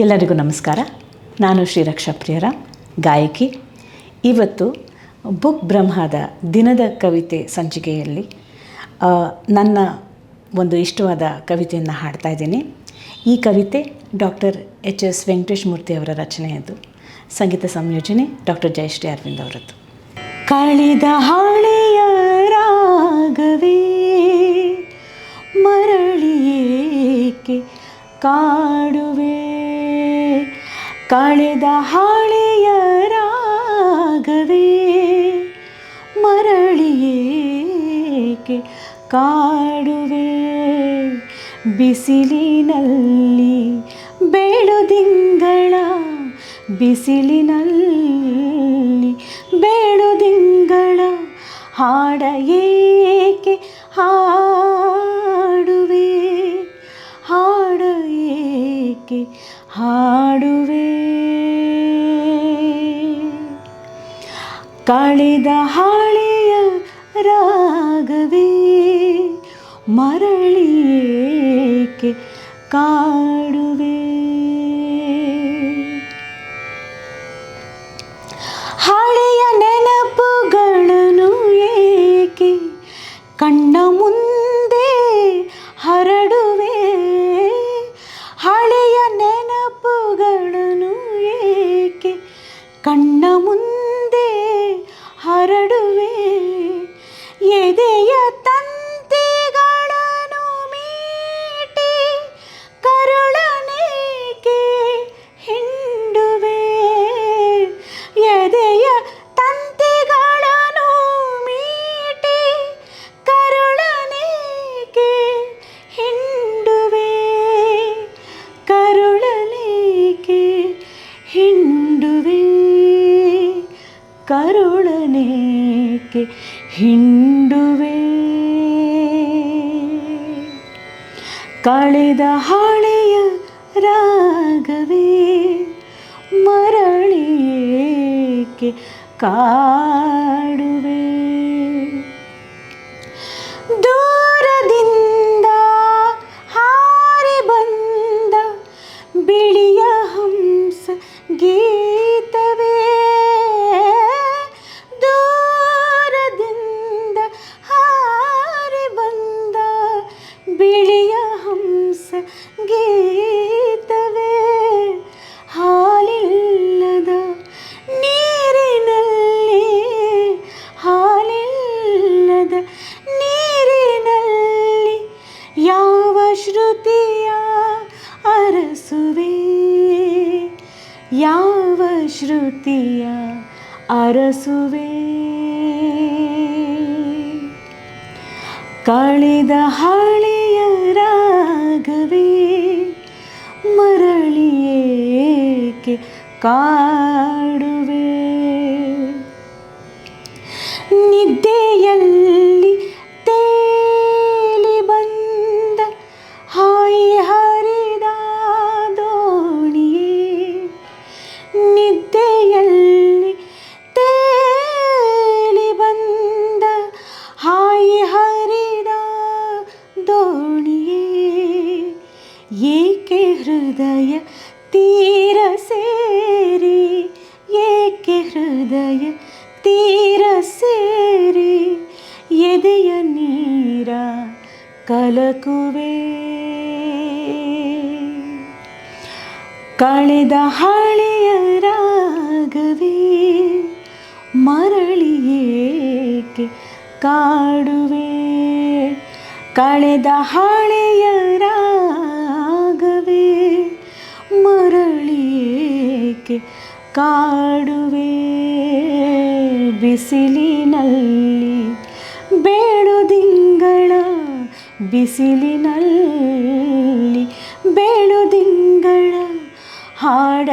ಎಲ್ಲರಿಗೂ ನಮಸ್ಕಾರ. ನಾನು ಶ್ರೀರಕ್ಷಾ ಪ್ರಿಯರ ಗಾಯಕಿ. ಇವತ್ತು ಬುಕ್ ಬ್ರಹ್ಮದ ದಿನದ ಕವಿತೆ ಸಂಚಿಕೆಯಲ್ಲಿ ನನ್ನ ಒಂದು ಇಷ್ಟವಾದ ಕವಿತೆಯನ್ನು ಹಾಡ್ತಾ ಇದ್ದೀನಿ. ಈ ಕವಿತೆ doctor H S Venkatesh Murthy ಅವರ ರಚನೆಯದು. ಸಂಗೀತ ಸಂಯೋಜನೆ ಡಾಕ್ಟರ್ ಜಯಶ್ರೀ ಅರವಿಂದ್ ಅವರದ್ದು. ಕಳೆದ ಹಾಳೆಯ ರಾಗವೇ ಮರಳಿಯೇಕೆ ಕಾಡುವೆ? ಕಳೆದ ಹಾಳೆಯ ರಾಗವೇ ಮರಳಿಯೇಕೆ ಕಾಡುವೆ? ಬಿಸಿಲಿನಲ್ಲಿ ಬೇಡುದಿಂಗಳ ಬಿಸಿಲಿನಲ್ಲಿ ಬೇಡುದಿಂಗಳ ಹಾಡ ಏಕೆ ಹಾಡುವೆ? ಹಾಡ ಏಕೆ ಹಾಡುವೆ. ಕಳೆದ ಹಾಳೆಯ ರಾಗವೇ ಮರಳಿಯೇಕೆ ಕಾಡುವೆ. കണ്ണമുൻ ಕರುಳನೇಕೆ ಹಿಂಡುವೆ. ಕಳೆದ ಹಾಳೆಯ ರಾಗವೇ ಮರಳಿಯೇಕೆ ಕಾಡುವೆ. ಶ್ರುತಿಯ ಅರಸುವೆ. ಯಾವ ಶ್ರುತಿಯ ಅರಸುವೆ? ಕಳೆದ ಹಾಳೆಯ ರಾಗವೇ ಮರಳಿಯೇಕೆ ಕಾಡುವೆ? ನಿದ್ದೆಯಲ್ಲಿ ಏಕೆ ಹೃದಯ ತೀರ ಸೇರಿ? ಏಕೆ ಹೃದಯ ತೀರ ಸೇರಿ? ಎದೆಯ ನೀರ ಕಲಕುವೆ? ಕಳೆದ ಹಳೆಯ ರಾಗವೇ ಏಕೆ ಕಾಡುವೆ? ಕಳೆದ ಹಳೆಯ ರಾಗವೇ ಮರಳಿಯೇಕೆ ಕಾಡುವೆ ಬಿಸಿಲಿನಲ್ಲಿ? ಬೇಡುದಿಂಗಳ ಬಿಸಿಲಿನಲ್ಲಿ ಬೇಡುದಿಂಗಳ ಹಾಡ